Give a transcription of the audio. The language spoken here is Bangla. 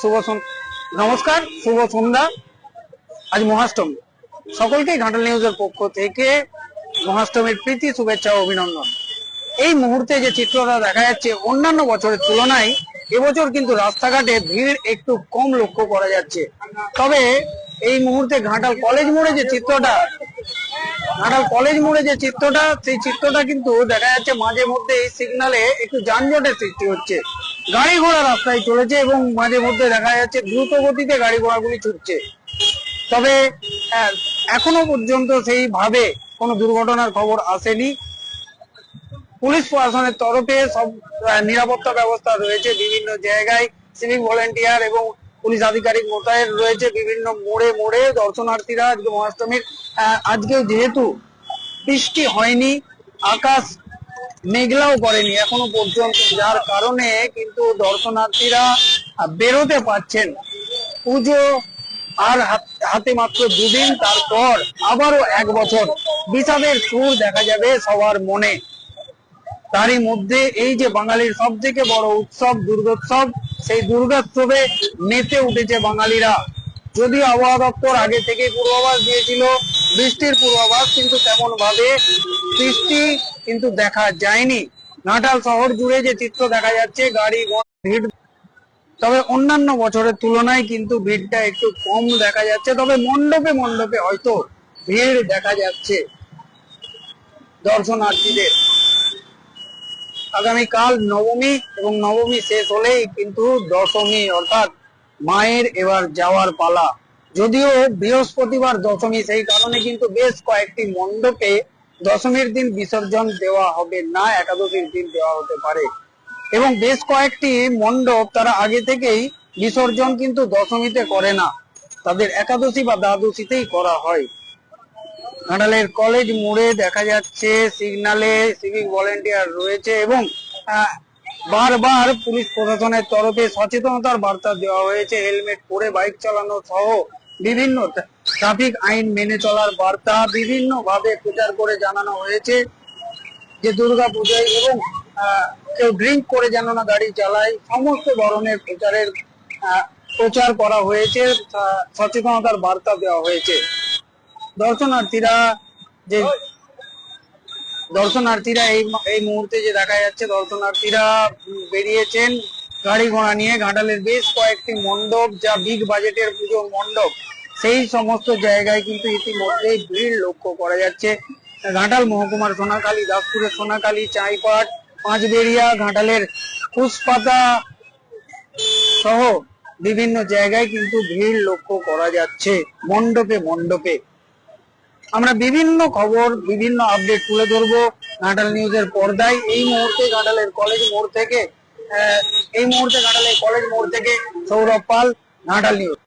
শুভ নমস্কার, শুভ সন্ধ্যা, আজ মহাষ্টমী। সকলকেই ঘাটাল নিউজের পক্ষ থেকে মহাষ্টমীর প্রীতি, শুভেচ্ছা ও অভিনন্দন। এই মুহূর্তে যে চিত্রটা দেখা যাচ্ছে, অন্যান্য বছরের তুলনায় এবছর কিন্তু রাস্তাঘাটে ভিড় একটু কম লক্ষ্য করা যাচ্ছে। তবে এই মুহূর্তে ঘাটাল কলেজ মোড়ে যে চিত্রটা, ঘাটাল কলেজ মোড়ে যে চিত্রটা, সেই চিত্রটা কিন্তু দেখা যাচ্ছে মাঝে মধ্যে এই সিগনালে একটু যানজটের সৃষ্টি হচ্ছে। গাড়ি ঘোড়া রাস্তায় চলেছে এবং মাঝে মধ্যে দেখা যাচ্ছে দ্রুত গতিতে গাড়ি ঘোড়াগুলি ছুটছে। তবে এখনও পর্যন্ত সেইভাবে কোনো দুর্ঘটনার খবর আসেনি। পুলিশ প্রশাসনের তরফে সব নিরাপত্তা ব্যবস্থা রয়েছে বিভিন্ন জায়গায়। সিভিক ভলেন্টিয়ার এবং পুলিশ আধিকারিক মোতায়েন রয়েছে বিভিন্ন মোড়ে মোড়ে। দর্শনার্থীরা আজকে মহাষ্টমীর আহ, আজকেও যেহেতু বৃষ্টি হয়নি আকাশ মেঘলাও করেনি এখনও পর্যন্ত, যার কারণে কিন্তু দর্শনার্থীরা বেরোতে পারছেন পুজো আর হাতে মাত্র দুদিন, তারপর আবারও এক বছর বিষাদের সুর দেখা যাবে সবার মনে। তারই মধ্যে এই যে বাঙালির সব থেকে বড় উৎসব, দুর্গোৎসব, সেই দুর্গোৎসবে মেতে উঠেছে বাঙালিরা। যদিও আবহাওয়া দপ্তর আগে থেকে পূর্বাভাস দিয়েছিল বৃষ্টির পূর্বাভাস কিন্তু তেমন ভাবে বৃষ্টি কিন্তু দেখা যায়নি। ঘাটাল শহর জুড়ে যে চিত্র দেখা যাচ্ছে, গাড়ি ভিড়। তবে অন্যান্য বছরের তুলনায় কিন্তু ভিড়টা একটু কম দেখা যাচ্ছে। তবে মণ্ডপে মণ্ডপে হয়তো ভিড় দেখা যাচ্ছে দর্শনার্থীদের। আগামীকাল নবমী এবং নবমী শেষ হলেই কিন্তু দশমী, অর্থাৎ মায়ের এবার যাওয়ার পালা। যদিও বৃহস্পতিবার দশমী, সেই কারণে কিন্তু বেশ কয়েকটি মণ্ডপে দশমীর দিন বিসর্জন দেওয়া হবে না, একাদশীর দিন দেওয়া হতে পারে। এবং বেশ কয়েকটি মণ্ডপ তারা আগে থেকেই বিসর্জন কিন্তু দশমীতে করে না। তাদের একাদশী বা দ্বাদশীতেই করা হয়। ঘাটালের কলেজ মোড়ে দেখা যাচ্ছে, সিগনালে সিভিক ভলেন্টিয়ার রয়েছে এবং বারবার পুলিশ প্রশাসনের তরফে সচেতনতার বার্তা দেওয়া হয়েছে। হেলমেট পরে বাইক চালানো সহ বিভিন্ন ট্রাফিক আইন মেনে চলার বার্তা বিভিন্ন ভাবে প্রচার করে জানানো হয়েছে যে দুর্গা পূজায় এবং কেউ ড্রিঙ্ক করে যেন না গাড়ি চালায়, সমস্ত ধরনের প্রচারের প্রচার করা হয়েছে সচেতনতার বার্তা দেওয়া হয়েছে। দর্শনার্থীরা যে, দর্শনার্থীরা এই এই মুহূর্তে যে দেখা যাচ্ছে, দর্শনার্থীরা বেরিয়েছেন। গাড়ি ঘোড়া নিয়ে ঘাটালের বেশ কয়েকটি মণ্ডপ যা বিগ বাজেটের পুজোর মণ্ডপ, সেই সমস্ত জায়গায় কিন্তু ইতিমধ্যেই ভিড় লক্ষ্য করা যাচ্ছে। ঘাটাল মহকুমার সোনাকালী দাসপুরের সোনাকালী চাইপাট, পাঁচবেড়িয়া, ঘাটালের পুষ্পাতা সহ বিভিন্ন জায়গায় কিন্তু ভিড় লক্ষ্য করা যাচ্ছে, মণ্ডপে মণ্ডপে। আমরা বিভিন্ন খবর, বিভিন্ন আপডেট তুলে ধরবো। ঘাটাল নিউজের পর্দায় এই মুহূর্তে ঘাটালের কলেজ মোড় থেকে এই মুহূর্তে কাটালে কলেজ মোড় থেকে সৌরভ পাল ঘাটাল নিউজ।